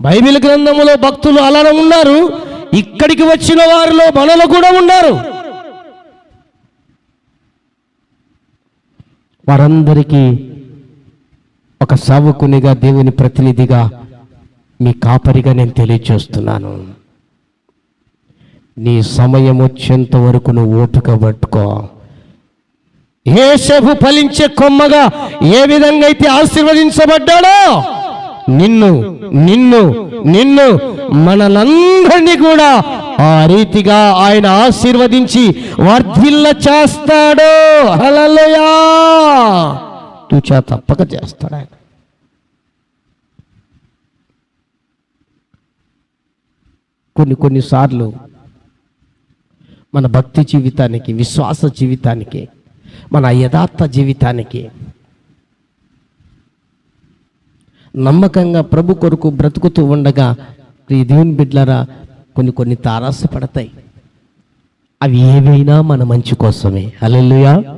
Bible గ్రంథములో భక్తులు అలానే ఉన్నారు. ఇక్కడికి వచ్చిన వారిలో మనలో కూడా ఉన్నారు. వారందరికీ ఒక సావుకునిగా దేవుని ప్రతినిధిగా మీ కాపరిగా నేను తెలియచేస్తున్నాను. నీ సమయం వచ్చేంత వరకు నువ్వు ఓపిక పట్టుకో. ఏసేపు ఫలించే కొమ్మగా ఏ విధంగా అయితే ఆశీర్వదించబడ్డాడో నిన్ను నిన్ను నిన్ను మనలందరినీ కూడా ఆ రీతిగా ఆయన ఆశీర్వదించి వర్ధిల్ల చేస్తాడు. హల్లెలూయా. తూచా తప్పక చేస్తాడు ఆయన. కొన్ని కొన్నిసార్లు మన భక్తి జీవితానికి విశ్వాస జీవితానికి మన యథార్థ జీవితానికి నమ్మకంగా ప్రభు కొరకు బ్రతుకుతూ ఉండగా ఈ దేవుని బిడ్లరా కొన్ని కొన్ని తారాస పడతాయి. అవి ఏవైనా మన మంచి కోసమే. అలెలుయా